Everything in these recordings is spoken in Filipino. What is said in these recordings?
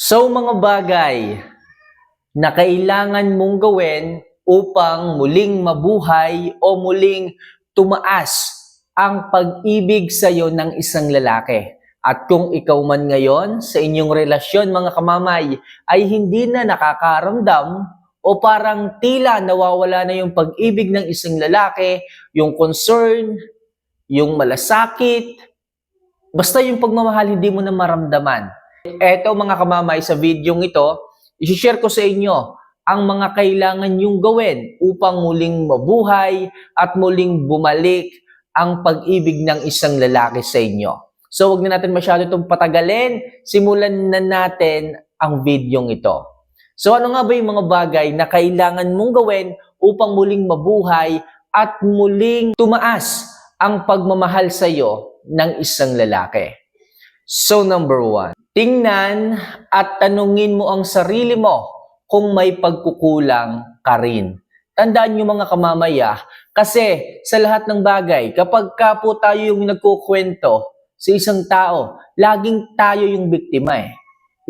So mga bagay na kailangan mong gawin upang muling mabuhay o muling tumaas ang pag-ibig sa iyo ng isang lalaki. At kung ikaw man ngayon sa inyong relasyon mga kamamay ay hindi na nakakaramdam o parang tila nawawala na yung pag-ibig ng isang lalaki, yung concern, yung malasakit, basta yung pagmamahal hindi mo na maramdaman. Eto mga kamamay, sa videong ito, isi-share ko sa inyo ang mga kailangan yung gawin upang muling mabuhay at muling bumalik ang pag-ibig ng isang lalaki sa inyo. So wag na natin masyado itong patagalin, simulan na natin ang videong ito. So ano nga ba yung mga bagay na kailangan mong gawin upang muling mabuhay at muling tumaas ang pagmamahal sa iyo ng isang lalaki? So number one, tingnan at tanungin mo ang sarili mo kung may pagkukulang ka rin. Tandaan nyo mga kamamaya, kasi sa lahat ng bagay, kapag ka po tayo yung nagkukwento sa isang tao, laging tayo yung biktima eh.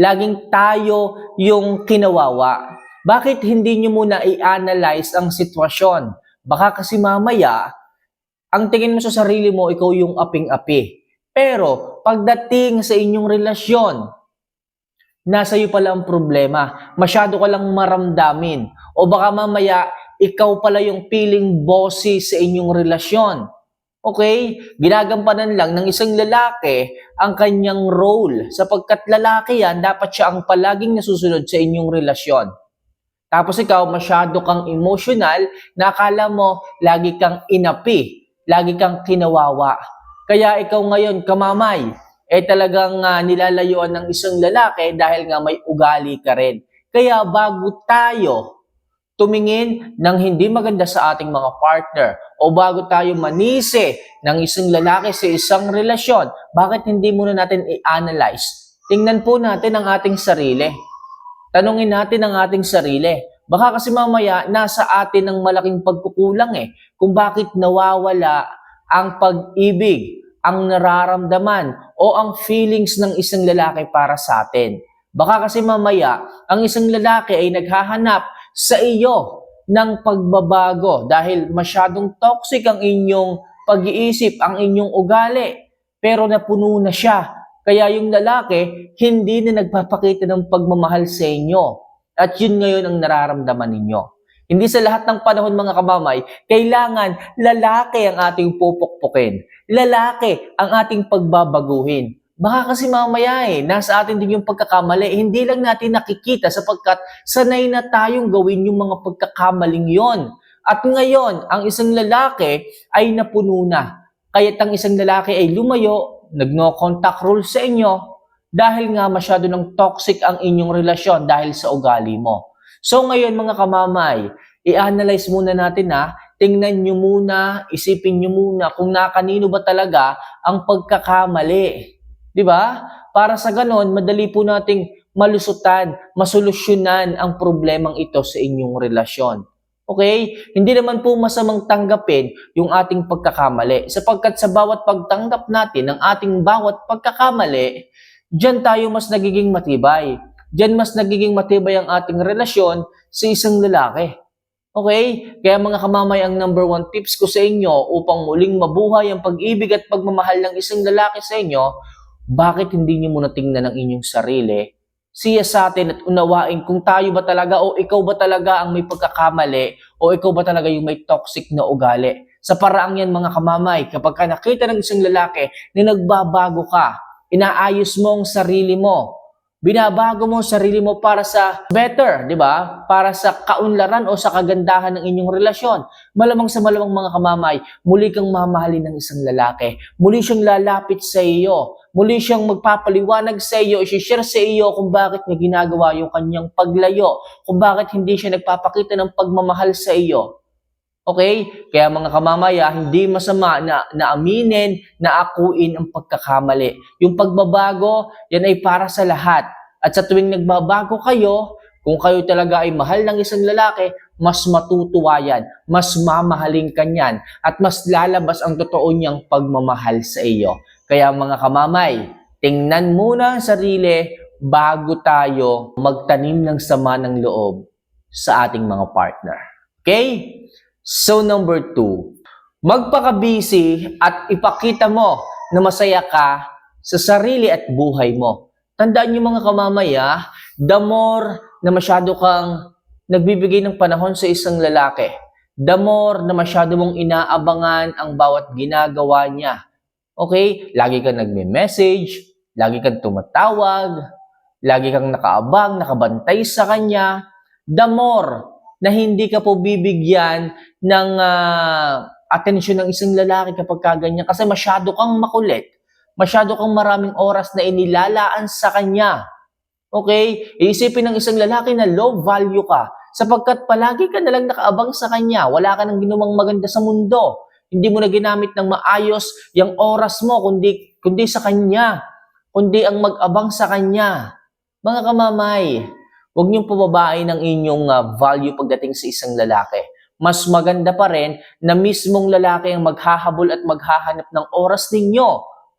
Laging tayo yung kinawawa. Bakit hindi nyo muna i-analyze ang sitwasyon? Baka kasi mamaya, ang tingin mo sa sarili mo, ikaw yung aping-api. Pero pagdating sa inyong relasyon, nasa iyo pala ang problema. Masyado ka lang maramdamin. O baka mamaya, ikaw pala yung feeling bossy sa inyong relasyon. Okay? Ginagampanan lang ng isang lalaki ang kanyang role. Sapagkat lalaki yan, dapat siya ang palaging nasusunod sa inyong relasyon. Tapos ikaw, masyado kang emotional, na akala mo, lagi kang inapi, lagi kang kinawawa. Kaya ikaw ngayon, kamamay, eh talagang ah, nilalayuan ng isang lalaki dahil nga may ugali ka rin. Kaya bago tayo tumingin ng hindi maganda sa ating mga partner o bago tayo manisi ng isang lalaki sa isang relasyon, bakit hindi muna natin i-analyze? Tingnan po natin ang ating sarili. Tanungin natin ang ating sarili. Baka kasi mamaya nasa atin ang malaking pagkukulang eh kung bakit nawawala ang pag-ibig, ang nararamdaman o ang feelings ng isang lalaki para sa atin. Baka kasi mamaya ang isang lalaki ay naghahanap sa iyo ng pagbabago dahil masyadong toxic ang inyong pag-iisip, ang inyong ugali, pero napuno na siya. Kaya yung lalaki, hindi na nagpapakita ng pagmamahal sa inyo. At yun ngayon ang nararamdaman ninyo. Hindi sa lahat ng panahon mga kamamay, kailangan lalaki ang ating pupukpukin. Lalaki ang ating pagbabaguhin. Baka kasi mamaya eh, nasa atin din yung pagkakamali. Hindi lang natin nakikita sapagkat sanay na tayong gawin yung mga pagkakamaling yon. At ngayon, ang isang lalaki ay napuno na. Kaya't ang isang lalaki ay lumayo, nag-no contact rule sa inyo, dahil nga masyado ng toxic ang inyong relasyon dahil sa ugali mo. So ngayon mga kamamay, i-analyze muna natin na, tingnan nyo muna, isipin nyo muna kung nakanino ba talaga ang pagkakamali. Di ba? Para sa ganon, madali po nating malusutan, masolusyonan ang problemang ito sa inyong relasyon. Okay? Hindi naman po masamang tanggapin yung ating pagkakamali. Sapagkat sa bawat pagtanggap natin ng ating bawat pagkakamali, Diyan tayo mas nagiging matibay. Diyan mas nagiging matibay ang ating relasyon sa isang lalaki. Okay? Kaya mga kamamay, ang number one tips ko sa inyo upang muling mabuhay ang pag-ibig at pagmamahal ng isang lalaki sa inyo, bakit hindi niyo muna tingnan ang inyong sarili? Siya sa atin at unawain kung tayo ba talaga o ikaw ba talaga ang may pagkakamali o ikaw ba talaga yung may toxic na ugali. Sa paraang yan mga kamamay, kapag ka nakita ng isang lalaki na nagbabago ka, inaayos mo ang sarili mo. Binabago mo sarili mo para sa better, di ba? Para sa kaunlaran o sa kagandahan ng inyong relasyon. Malamang sa malamang mga kamamay, muli kang mamahalin ng isang lalaki. Muli siyang lalapit sa iyo. Muli siyang magpapaliwanag sa iyo, isi-share sa iyo kung bakit niya ginagawa yung kanyang paglayo, kung bakit hindi siya nagpapakita ng pagmamahal sa iyo. Okay? Kaya mga kamamaya, hindi masama na, na aminin, na akuin ang pagkakamali. Yung pagbabago, yan ay para sa lahat. At sa tuwing nagbabago kayo, kung kayo talaga ay mahal ng isang lalaki, mas matutuwa yan, mas mamahalin ka niyan, at mas lalabas ang totoo niyang pagmamahal sa iyo. Kaya mga kamamay, tingnan muna ang sarili bago tayo magtanim ng sama ng loob sa ating mga partner. Okay? So number two, magpaka-busy at ipakita mo na masaya ka sa sarili at buhay mo. Tandaan niyo mga kamamaya, the more na masyado kang nagbibigay ng panahon sa isang lalaki, the more na masyado mong inaabangan ang bawat ginagawa niya. Okay? Lagi kang nagme-message, lagi kang tumatawag, lagi kang nakaabang, nakabantay sa kanya, the more na hindi ka po bibigyan ng ah, atensyon ng isang lalaki kapag kaganyan kasi masyado kang makulit, masyado kang maraming oras na inilalaan sa kanya. Okay? Iisipin ng isang lalaki na low value ka sapagkat palagi ka nalang nakaabang sa kanya. Wala ka nang ginawang maganda sa mundo. Hindi mo na ginamit ng maayos yung oras mo kundi, kundi sa kanya. Kundi ang mag-abang sa kanya. Mga kamamay, huwag niyong pababain ang inyong ah, value pagdating sa isang lalaki. Mas maganda pa rin na mismong lalaki ang maghahabol at maghahanap ng oras ninyo.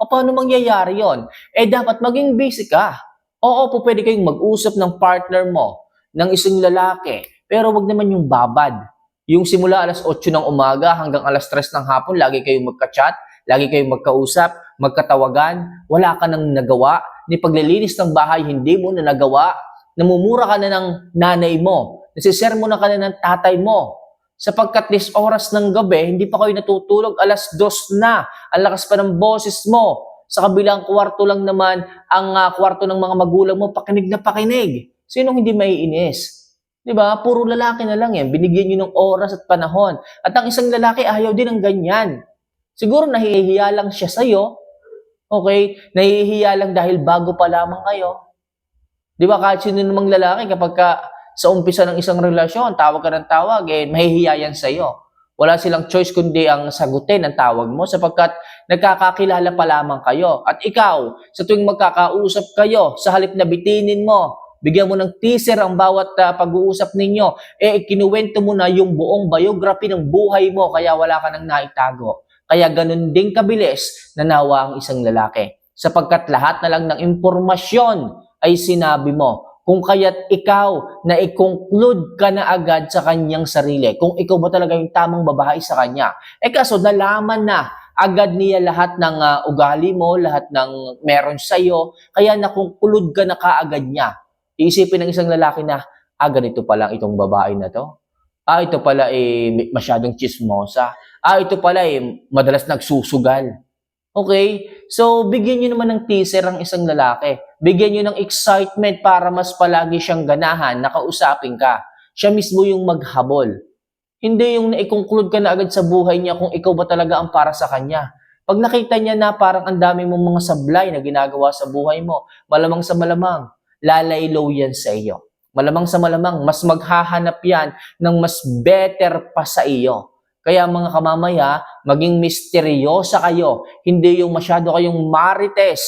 Paano mangyayari yon? Eh dapat maging busy ka. Oo, po pwede kayong mag-usap ng partner mo, ng isang lalaki. Pero wag naman yung babad. Yung simula alas 8 ng umaga hanggang alas 3 ng hapon, lagi kayong magka-chat, lagi kayong magkausap, magkatawagan, wala ka nang nagawa, ni paglilinis ng bahay, hindi mo na nagawa, namumura ka na ng nanay mo, nasisermo na ka na ng tatay mo, sapagkat this oras ng gabi, hindi pa kayo natutulog, alas dos na, ang lakas pa ng boses mo, sa kabilang kwarto lang naman, ang ah, kwarto ng mga magulang mo, pakinig na pakinig. Sinong hindi maiinis? Di ba? Puro lalaki na lang yan. Binigyan nyo ng oras at panahon. At ang isang lalaki, ayaw din ng ganyan. Siguro nahihiya lang siya sa'yo. Okay? Nahihiya lang dahil bago pa lamang kayo. Di ba? Kahit sino namang lalaki, kapag ka, sa umpisa ng isang relasyon, tawag ka ng tawag, eh, mahihiya yan sa'yo. Wala silang choice kundi ang sagutin ang tawag mo sapagkat nagkakakilala pa lamang kayo. At ikaw, sa tuwing magkakausap kayo, sa halip na bitinin mo, bigyan mo ng teaser ang bawat ah, pag-uusap ninyo, eh kinuwento mo na yung buong biography ng buhay mo kaya wala ka nang naitago. Kaya ganun din kabilis na nawa ang isang lalaki. Sapagkat lahat na lang ng impormasyon ay sinabi mo. Kung kaya't ikaw na i-conclude ka na agad sa kanyang sarili. Kung ikaw ba talaga yung tamang babae sa kanya. Eh kaso nalaman na agad niya lahat ng ah, ugali mo, lahat ng meron sa'yo. Kaya nakukulod ka na kaagad niya. Iisipin ng isang lalaki na, ah, ganito pa lang itong babae na to. Ah, ito pala eh, masyadong chismosa. Ah, ito pala eh, madalas nagsusugal. Okay? So, bigyan nyo naman ng teaser ang isang lalaki. Bigyan nyo ng excitement para mas palagi siyang ganahan, nakausapin ka. Siya mismo yung maghabol. Hindi yung na-conclude ka na agad sa buhay niya kung ikaw ba talaga ang para sa kanya. Pag nakita niya na parang ang dami mong mga sablay na ginagawa sa buhay mo, malamang sa malamang, lalaylo yan sa iyo. Malamang sa malamang, mas maghahanap yan ng mas better pa sa iyo. Kaya mga kamamaya, maging misteryosa kayo. Hindi yung masyado kayong marites.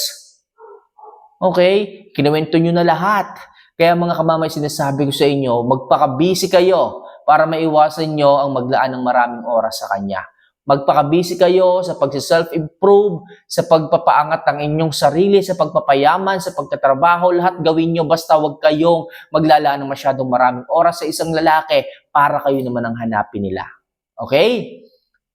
Okay? Kinuwento nyo na lahat. Kaya mga kamamay, sinasabi ko sa inyo, magpaka-busy kayo para maiwasan nyo ang maglaan ng maraming oras sa Kanya. Magpaka-busy kayo sa pag-self-improve, sa pagpapaangat ng inyong sarili, sa pagpapayaman, sa pagtatrabaho, lahat gawin nyo basta wag kayong maglalaan ng masyadong maraming oras sa isang lalaki para kayo naman ang hanapin nila. Okay?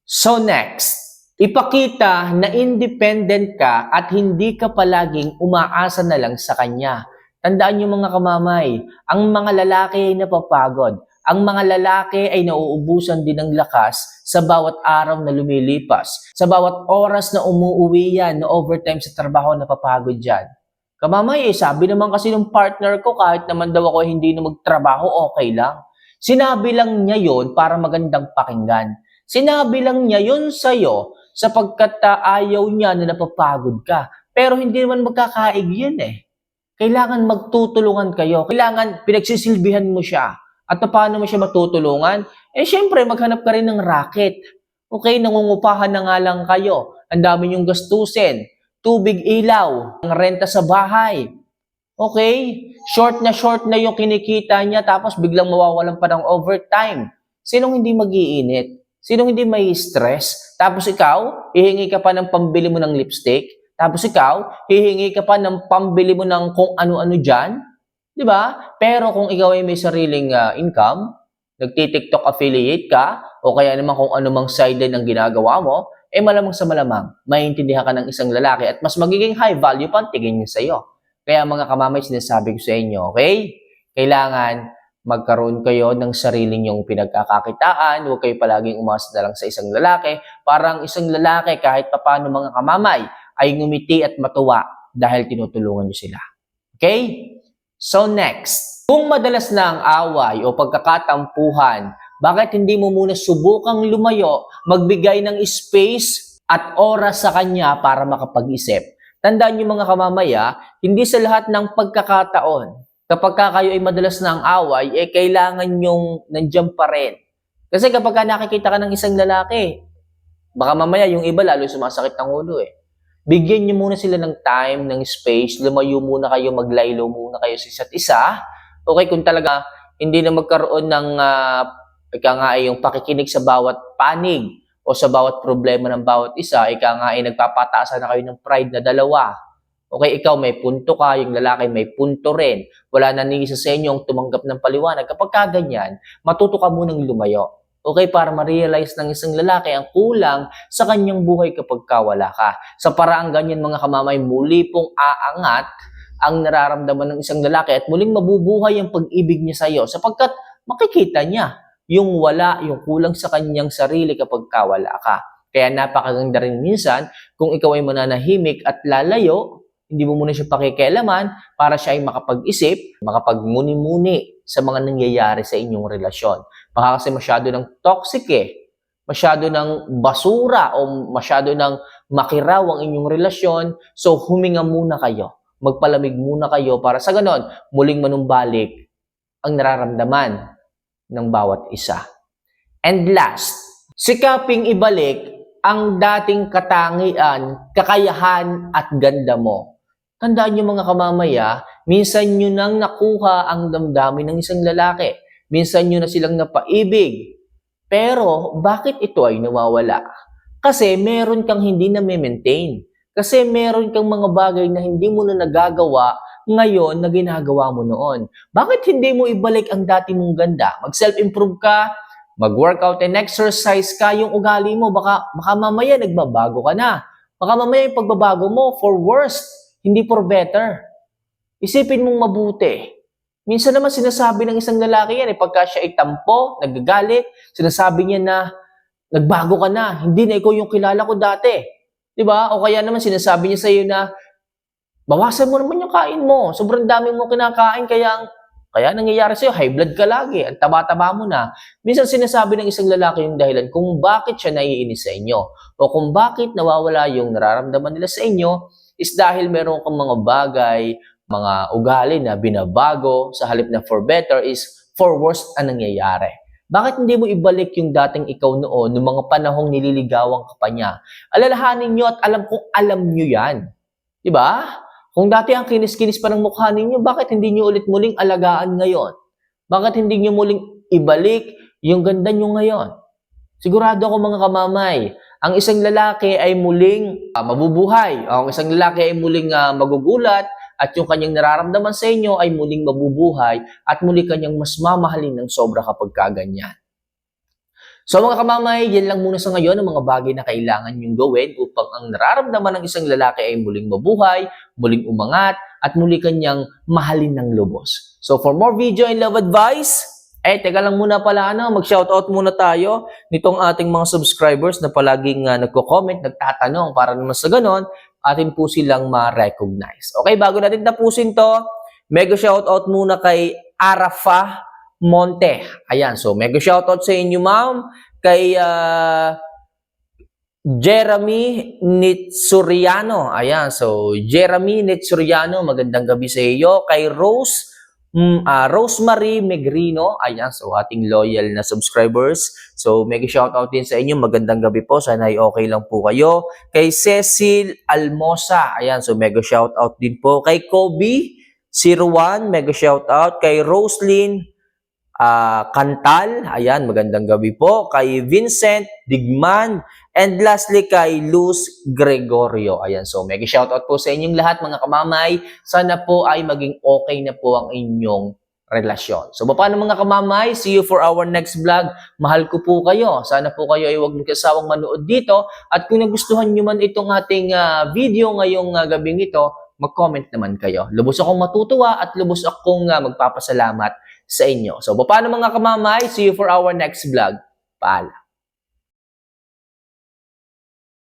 So next, ipakita na independent ka at hindi ka palaging umaasa na lang sa kanya. Tandaan niyo mga kamamay, ang mga lalaki ay napapagod. Ang mga lalaki ay nauubusan din ng lakas sa bawat araw na lumilipas. Sa bawat oras na umuuwi yan, na overtime sa trabaho, napapagod yan. Kamamay, eh, sabi naman kasi ng partner ko, kahit naman daw ako hindi na magtrabaho, okay lang. Sinabi lang niya yon para magandang pakinggan. Sinabi lang niya yon sa'yo sapagkat ayaw niya na napapagod ka. Pero hindi naman magkakaig yun eh. Kailangan magtutulungan kayo. Kailangan pinagsisilbihan mo siya. At paano mo siya matutulungan? Eh syempre, maghanap ka rin ng racket. Okay, nangungupahan na nga lang kayo. Ang dami niyong gastusin. Tubig ilaw, ang renta sa bahay. Okay? Short na short na yung kinikita niya tapos biglang mawawalan pa ng overtime. Sinong hindi magiinit? Sinong hindi may stress? Tapos ikaw, ihingi ka pa ng pambili mo ng lipstick? Tapos ikaw, hihingi ka pa ng pambili mo ng kung ano-ano dyan. Di ba? Pero kung ikaw ay may sariling ah, income, nagti-TikTok affiliate ka, o kaya naman kung ano mang sideline ang ginagawa mo, eh malamang sa malamang, maintindihan ka ng isang lalaki at mas magiging high value pa ang tingin niya sa'yo. Kaya mga kamamay, sinasabi ko sa inyo, okay? Kailangan magkaroon kayo ng sarili niyong pinagkakakitaan. Huwag kayo palaging umasa na lang sa isang lalaki. Parang isang lalaki, kahit papano mga kamamay, ay ngumiti at matuwa dahil tinutulungan niyo sila. Okay? So next, kung madalas na ang away o pagkakatampuhan, bakit hindi mo muna subukang lumayo, magbigay ng space at oras sa kanya para makapag-isip? Tandaan niyo mga kamamaya, hindi sa lahat ng pagkakataon, kapag ka kayo ay madalas na ang away, eh kailangan yung nandiyan pa rin. Kasi kapag ka nakikita ka ng isang lalaki, baka mamaya yung iba lalo sumasakit ng ulo eh. Bigyan niyo muna sila ng time, ng space, lumayo muna kayo, maglaylo muna kayo sa isa't isa. Okay, kung talaga hindi na magkaroon ng uh, ika nga ay yung pakikinig sa bawat panig o sa bawat problema ng bawat isa, ika nga ay nagpapataasan na kayo ng pride na dalawa. Okay, ikaw may punto ka, yung lalaki may punto rin. Wala na ni isa sa inyo ang tumanggap ng paliwanag. Kapag kaganyan, matuto ka munang lumayo. Okay, para ma-realize ng isang lalaki ang kulang sa kanyang buhay kapag kawala ka. Sa paraang ganyan mga kamamay, muli pong aangat ang nararamdaman ng isang lalaki at muling mabubuhay ang pag-ibig niya sa iyo sapagkat makikita niya yung wala, yung kulang sa kanyang sarili kapag kawala ka. Kaya napakaganda rin minsan kung ikaw ay mananahimik at lalayo, hindi mo muna siya pakikialaman para siya ay makapag-isip, makapagmuni-muni sa mga nangyayari sa inyong relasyon. Baka kasi masyado ng toxic eh. Masyado ng basura o masyado ng makiraw ang inyong relasyon. So huminga muna kayo. Magpalamig muna kayo para sa ganon, muling manumbalik ang nararamdaman ng bawat isa. And last, sikaping ibalik ang dating katangian, kakayahan at ganda mo. Tandaan niyo mga kamamaya, minsan nyo nang nakuha ang damdamin ng isang lalaki. Minsan nyo na silang napaibig. Pero bakit ito ay nawawala? Kasi meron kang hindi na maintain. Kasi meron kang mga bagay na hindi mo na nagagawa ngayon na ginagawa mo noon. Bakit hindi mo ibalik ang dati mong ganda? Mag-self-improve ka, mag-workout and exercise ka, yung ugali mo, baka, baka mamaya nagbabago ka na. Baka mamaya yung pagbabago mo for worse, hindi for better. Isipin mong mabuti. Minsan naman sinasabi ng isang lalaki yan, eh, pagka siya ay tampo, nagagalit, sinasabi niya na nagbago ka na, hindi na ikaw yung kilala ko dati. 'Di ba? O kaya naman sinasabi niya sa iyo na bawasan mo naman yung kain mo. Sobrang dami mo kinakain kaya ang kaya nangyayari sa'yo, high blood ka lagi, ang taba-taba mo na. Minsan sinasabi ng isang lalaki yung dahilan kung bakit siya naiinis sa inyo o kung bakit nawawala yung nararamdaman nila sa inyo is dahil meron kang mga bagay, mga ugali na binabago sa halip na for better is for worse ang nangyayari. Bakit hindi mo ibalik yung dating ikaw noon, ng mga panahong nililigawan ka pa niya? Alalahanin nyo at alam kong alam nyo yan. Di ba? Kung dati ang kinis-kinis pa ng mukha ninyo, bakit hindi nyo ulit muling alagaan ngayon? Bakit hindi nyo muling ibalik yung ganda nyo ngayon? Sigurado ako mga kamamay, ang isang lalaki ay muling uh, mabubuhay. Ang isang lalaki ay muling uh, magugulat at yung kanyang nararamdaman sa inyo ay muling mabubuhay at muli kanyang mas mamahalin ng sobra kapag kaganyan. So mga kamamay, yan lang muna sa ngayon ang mga bagay na kailangan nyong gawin upang ang nararamdaman ng isang lalaki ay muling mabuhay, muling umangat, at muli kanyang mahalin ng lubos. So for more video and love advice, eh teka lang muna pala ano, mag-shoutout muna tayo nitong ating mga subscribers na palaging uh, nagko-comment, nagtatanong para naman sa ganon, atin po silang ma-recognize. Okay, bago natin tapusin to, mega shoutout muna kay Arafa Monte. Ayan, so mega shoutout sa inyo ma'am, kay uh, Jeremy Nitsuriano. Ayan, so Jeremy Nitsuriano, magandang gabi sa iyo. Kay Rose mm, uh, Rosemary Megrino. Ayan, so ating loyal na subscribers. So mega shoutout din sa inyo. Magandang gabi po. Sana ay okay lang po kayo. Kay Cecil Almosa. Ayan, so mega shoutout din po. Kay Kobe 01, mega shoutout. Kay Roslyn ah, Kantal, ayan, magandang gabi po. Kay Vincent Digman, and lastly kay Luz Gregorio. Ayan, so mega shoutout po sa inyong lahat mga kamamay. Sana po ay maging okay na po ang inyong relasyon. So, paano mga kamamay? See you for our next vlog. Mahal ko po kayo. Sana po kayo ay huwag magkasawang manood dito. At kung nagustuhan nyo man itong ating ah, video ngayong ah, gabing ito, mag-comment naman kayo. Lubos akong matutuwa at lubos akong ah, magpapasalamat sa inyo. So, paano mga kamamay? See you for our next vlog. Paalam.